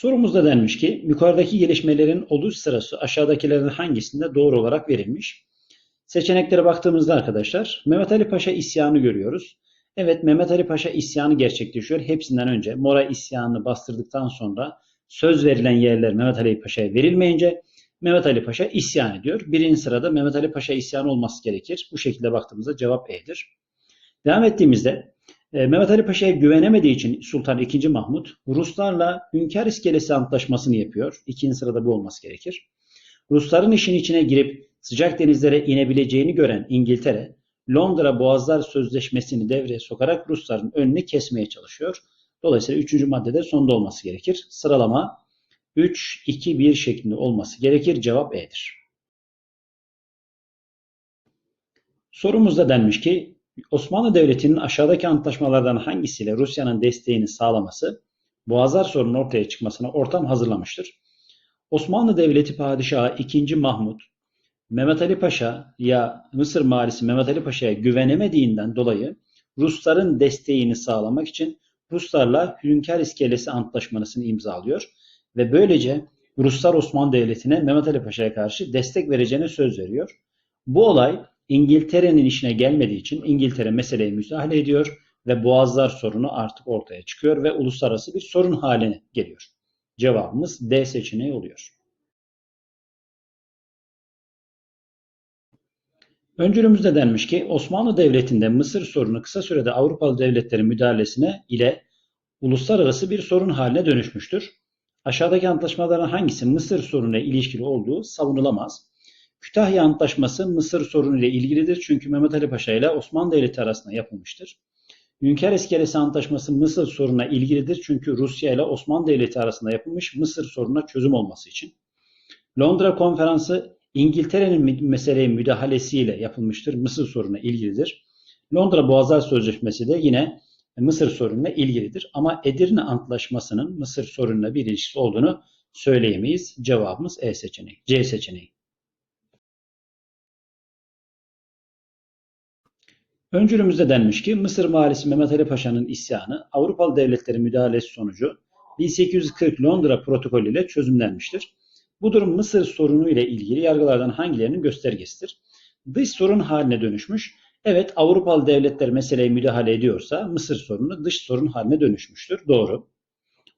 Sorumuzda denmiş ki yukarıdaki gelişmelerin oluş sırası aşağıdakilerden hangisinde doğru olarak verilmiş? Seçeneklere baktığımızda arkadaşlar Mehmet Ali Paşa isyanı görüyoruz. Evet Mehmet Ali Paşa isyanı gerçekleşiyor. Hepsinden önce Mora isyanını bastırdıktan sonra söz verilen yerler Mehmet Ali Paşa'ya verilmeyince Mehmet Ali Paşa isyan ediyor. Birinci sırada Mehmet Ali Paşa isyanı olması gerekir. Bu şekilde baktığımızda cevap E'dir. Devam ettiğimizde Mehmet Ali Paşa'ya güvenemediği için Sultan II. Mahmut Ruslarla Hünkar İskelesi Antlaşması'nı yapıyor. İkinci sırada bu olması gerekir. Rusların işin içine girip sıcak denizlere inebileceğini gören İngiltere, Londra Boğazlar Sözleşmesi'ni devreye sokarak Rusların önünü kesmeye çalışıyor. Dolayısıyla üçüncü maddede sonda olması gerekir. Sıralama 3, 2, 1 şeklinde olması gerekir. Cevap E'dir. Sorumuzda denmiş ki Osmanlı Devleti'nin aşağıdaki antlaşmalardan hangisiyle Rusya'nın desteğini sağlaması Boğazlar sorunun ortaya çıkmasına ortam hazırlamıştır? Osmanlı Devleti Padişahı 2. Mahmut Mehmet Ali Paşa ya Mısır Malisi Mehmet Ali Paşa'ya güvenemediğinden dolayı Rusların desteğini sağlamak için Ruslarla Hünkar İskelesi Antlaşması'nı imzalıyor ve böylece Ruslar Osmanlı Devleti'ne Mehmet Ali Paşa'ya karşı destek vereceğine söz veriyor. Bu olay İngiltere'nin işine gelmediği için İngiltere meseleye müdahale ediyor ve Boğazlar sorunu artık ortaya çıkıyor ve uluslararası bir sorun haline geliyor. Cevabımız D seçeneği oluyor. Öncülümüzde denmiş ki Osmanlı Devleti'nde Mısır sorunu kısa sürede Avrupalı devletlerin müdahalesine ile uluslararası bir sorun haline dönüşmüştür. Aşağıdaki antlaşmaların hangisi Mısır sorununa ilişkili olduğu savunulamaz. Kütahya Antlaşması Mısır sorunu ile ilgilidir çünkü Mehmet Ali Paşa ile Osmanlı Devleti arasında yapılmıştır. Hünkar İskelesi Antlaşması Mısır sorununa ilgilidir çünkü Rusya ile Osmanlı Devleti arasında yapılmış Mısır sorununa çözüm olması için. Londra Konferansı İngiltere'nin meseleye müdahalesiyle yapılmıştır. Mısır sorununa ilgilidir. Londra Boğazlar Sözleşmesi de yine Mısır sorununa ilgilidir. Ama Edirne Antlaşması'nın Mısır sorununa bir ilişkisi olduğunu söyleyemeyiz. Cevabımız E seçeneği, C seçeneği. Öncülümüzde denmiş ki Mısır valisi Mehmet Ali Paşa'nın isyanı Avrupalı devletlerin müdahalesi sonucu 1840 Londra protokolü ile çözümlenmiştir. Bu durum Mısır sorunu ile ilgili yargılardan hangilerinin göstergesidir? Dış sorun haline dönüşmüş. Evet Avrupalı devletler meseleye müdahale ediyorsa Mısır sorunu dış sorun haline dönüşmüştür. Doğru.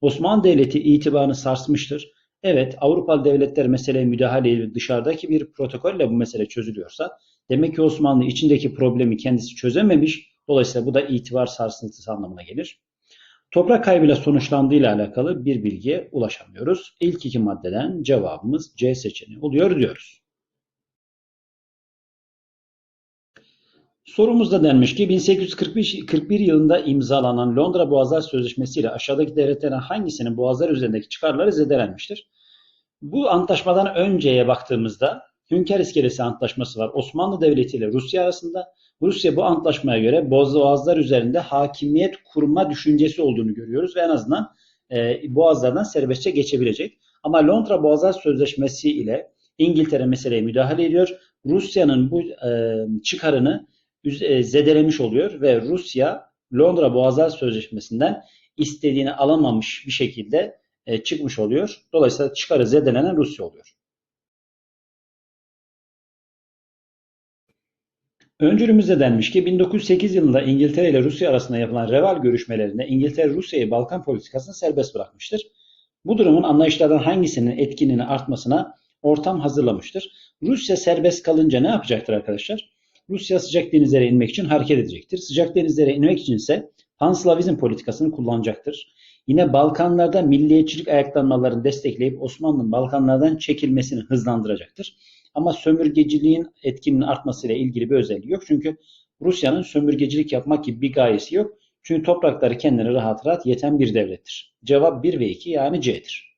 Osmanlı Devleti itibarını sarsmıştır. Evet Avrupalı devletler meseleye müdahale edip dışarıdaki bir protokolle bu mesele çözülüyorsa demek ki Osmanlı içindeki problemi kendisi çözememiş. Dolayısıyla bu da itibar sarsıntısı anlamına gelir. Toprak kaybıyla sonuçlandığıyla alakalı bir bilgiye ulaşamıyoruz. İlk iki maddeden cevabımız C seçeneği oluyor diyoruz. Sorumuzda denmiş ki 1841 yılında imzalanan Londra Boğazlar Sözleşmesi ile aşağıdaki devletlerin hangisinin boğazlar üzerindeki çıkarları zedelenmiştir? Bu antlaşmadan önceye baktığımızda Hünkar İskelesi Antlaşması var. Osmanlı Devleti ile Rusya arasında. Rusya bu antlaşmaya göre boğazlar üzerinde hakimiyet kurma düşüncesi olduğunu görüyoruz ve en azından e, boğazlardan serbestçe geçebilecek. Ama Londra Boğazlar Sözleşmesi ile İngiltere meseleye müdahale ediyor. Rusya'nın bu e, çıkarını e, zedelemiş oluyor ve Rusya Londra Boğazlar Sözleşmesi'nden istediğini alamamış bir şekilde e, çıkmış oluyor. Dolayısıyla çıkarı zedelenen Rusya oluyor. Öncülümüzde denmiş ki 1908 yılında İngiltere ile Rusya arasında yapılan Reval görüşmelerinde İngiltere Rusya'yı Balkan politikasını serbest bırakmıştır. Bu durumun anlayışlardan hangisinin etkinliğini artmasına ortam hazırlamıştır. Rusya serbest kalınca ne yapacaktır arkadaşlar? Rusya sıcak denizlere inmek için hareket edecektir. Sıcak denizlere inmek için ise Panslavizm politikasını kullanacaktır. Yine Balkanlarda milliyetçilik ayaklanmalarını destekleyip Osmanlı'nın Balkanlardan çekilmesini hızlandıracaktır. Ama sömürgeciliğin etkinin artmasıyla ilgili bir özelliği yok. Çünkü Rusya'nın sömürgecilik yapmak gibi bir gayesi yok. Çünkü toprakları kendine rahat rahat yeten bir devlettir. Cevap 1 ve 2 yani C'dir.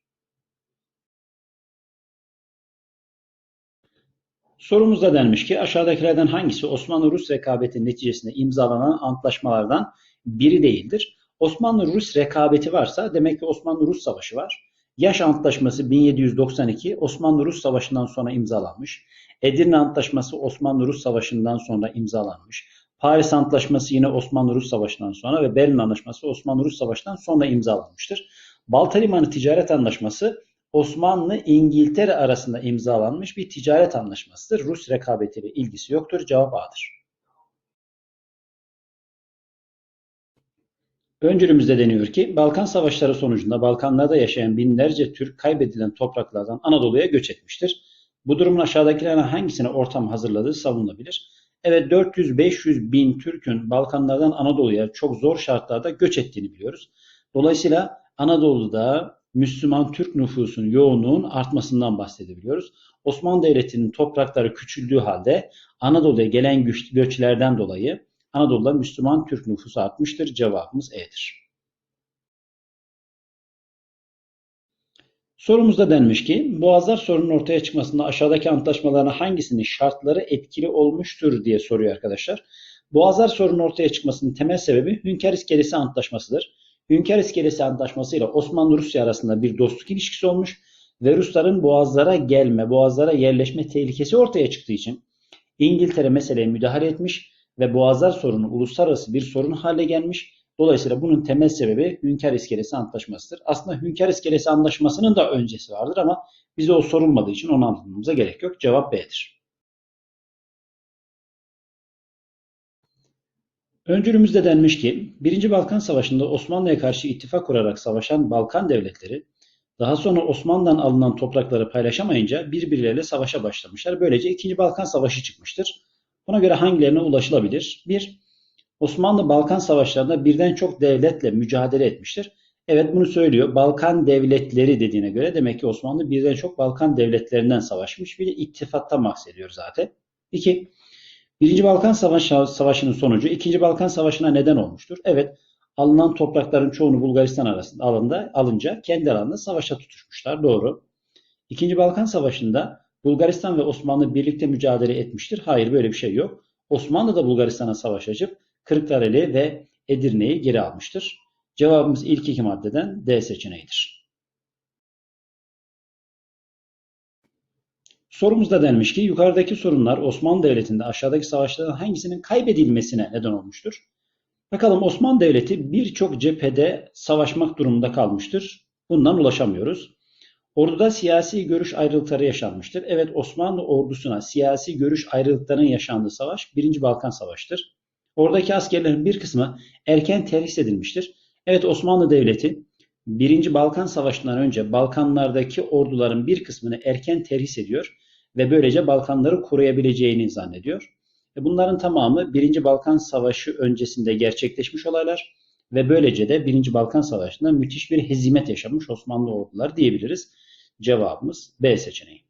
Sorumuzda denmiş ki aşağıdakilerden hangisi Osmanlı-Rus rekabeti neticesinde imzalanan antlaşmalardan biri değildir? Osmanlı-Rus rekabeti varsa demek ki Osmanlı-Rus savaşı var. Yaş Antlaşması 1792 Osmanlı-Rus Savaşı'ndan sonra imzalanmış. Edirne Antlaşması Osmanlı-Rus Savaşı'ndan sonra imzalanmış. Paris Antlaşması yine Osmanlı-Rus Savaşı'ndan sonra ve Berlin Anlaşması Osmanlı-Rus Savaşı'ndan sonra imzalanmıştır. Balta Limanı Ticaret Anlaşması Osmanlı-İngiltere arasında imzalanmış bir ticaret anlaşmasıdır. Rus rekabetiyle ilgisi yoktur. Cevap A'dır. Öncülümüzde deniyor ki Balkan Savaşları sonucunda Balkanlarda yaşayan binlerce Türk kaybedilen topraklardan Anadolu'ya göç etmiştir. Bu durumun aşağıdakilerden hangisine ortam hazırladığı savunulabilir. Evet 400-500 bin Türk'ün Balkanlardan Anadolu'ya çok zor şartlarda göç ettiğini biliyoruz. Dolayısıyla Anadolu'da Müslüman Türk nüfusun yoğunluğun artmasından bahsedebiliyoruz. Osmanlı Devleti'nin toprakları küçüldüğü halde Anadolu'ya gelen göçlerden dolayı Anadolu'da Müslüman Türk nüfusu artmıştır. Cevabımız E'dir. Sorumuzda denmiş ki Boğazlar sorunun ortaya çıkmasında aşağıdaki antlaşmaların hangisinin şartları etkili olmuştur diye soruyor arkadaşlar. Boğazlar sorunun ortaya çıkmasının temel sebebi Hünkar İskelesi Antlaşması'dır. Hünkar İskelesi Antlaşması ile Osmanlı-Rusya arasında bir dostluk ilişkisi olmuş ve Rusların boğazlara gelme, boğazlara yerleşme tehlikesi ortaya çıktığı için İngiltere meseleye müdahale etmiş ve boğazlar sorunu uluslararası bir sorun hale gelmiş. Dolayısıyla bunun temel sebebi Hünkar İskelesi Antlaşması'dır. Aslında Hünkar İskelesi Antlaşması'nın da öncesi vardır ama bize o sorulmadığı için onu anlatmamıza gerek yok. Cevap B'dir. Öncülümüzde denmiş ki 1. Balkan Savaşı'nda Osmanlı'ya karşı ittifak kurarak savaşan Balkan devletleri daha sonra Osmanlı'dan alınan toprakları paylaşamayınca birbirleriyle savaşa başlamışlar. Böylece 2. Balkan Savaşı çıkmıştır. Buna göre hangilerine ulaşılabilir? Bir, Osmanlı Balkan Savaşlarında birden çok devletle mücadele etmiştir. Evet bunu söylüyor. Balkan devletleri dediğine göre demek ki Osmanlı birden çok Balkan devletlerinden savaşmış. Bir de ittifaktan bahsediyor zaten. İki, Birinci Balkan Savaşı, Savaşı'nın sonucu İkinci Balkan Savaşı'na neden olmuştur. Evet alınan toprakların çoğunu Bulgaristan arasında alında, alınca kendi aralarında savaşa tutuşmuşlar. Doğru. İkinci Balkan Savaşı'nda Bulgaristan ve Osmanlı birlikte mücadele etmiştir. Hayır böyle bir şey yok. Osmanlı da Bulgaristan'a savaş açıp Kırklareli ve Edirne'yi geri almıştır. Cevabımız ilk iki maddeden D seçeneğidir. Sorumuzda denmiş ki yukarıdaki sorunlar Osmanlı Devleti'nde aşağıdaki savaşlardan hangisinin kaybedilmesine neden olmuştur? Bakalım Osmanlı Devleti birçok cephede savaşmak durumunda kalmıştır. Bundan ulaşamıyoruz. Orduda siyasi görüş ayrılıkları yaşanmıştır. Evet Osmanlı ordusuna siyasi görüş ayrılıklarının yaşandığı savaş 1. Balkan Savaşı'dır. Oradaki askerlerin bir kısmı erken terhis edilmiştir. Evet Osmanlı Devleti 1. Balkan Savaşı'ndan önce Balkanlardaki orduların bir kısmını erken terhis ediyor ve böylece Balkanları koruyabileceğini zannediyor. E, bunların tamamı 1. Balkan Savaşı öncesinde gerçekleşmiş olaylar ve böylece de 1. Balkan Savaşı'nda müthiş bir hezimet yaşamış Osmanlı orduları diyebiliriz. Cevabımız B seçeneği.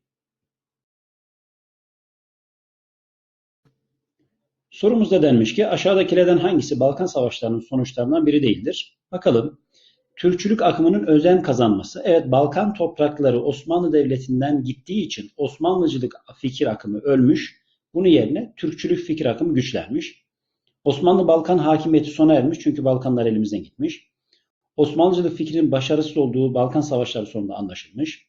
Sorumuzda denmiş ki aşağıdakilerden hangisi Balkan Savaşları'nın sonuçlarından biri değildir? Bakalım. Türkçülük akımının özen kazanması. Evet Balkan toprakları Osmanlı Devleti'nden gittiği için Osmanlıcılık fikir akımı ölmüş. Bunun yerine Türkçülük fikir akımı güçlenmiş. Osmanlı Balkan hakimiyeti sona ermiş çünkü Balkanlar elimizden gitmiş. Osmanlıcılık fikrinin başarısız olduğu Balkan Savaşları sonunda anlaşılmış.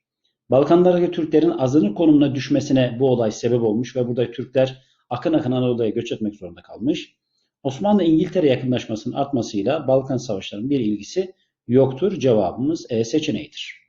Balkanlardaki Türklerin azınlık konumuna düşmesine bu olay sebep olmuş ve burada Türkler akın akın Anadolu'ya göç etmek zorunda kalmış. Osmanlı-İngiltere yakınlaşmasının artmasıyla Balkan Savaşları'nın bir ilgisi yoktur. Cevabımız E seçeneğidir.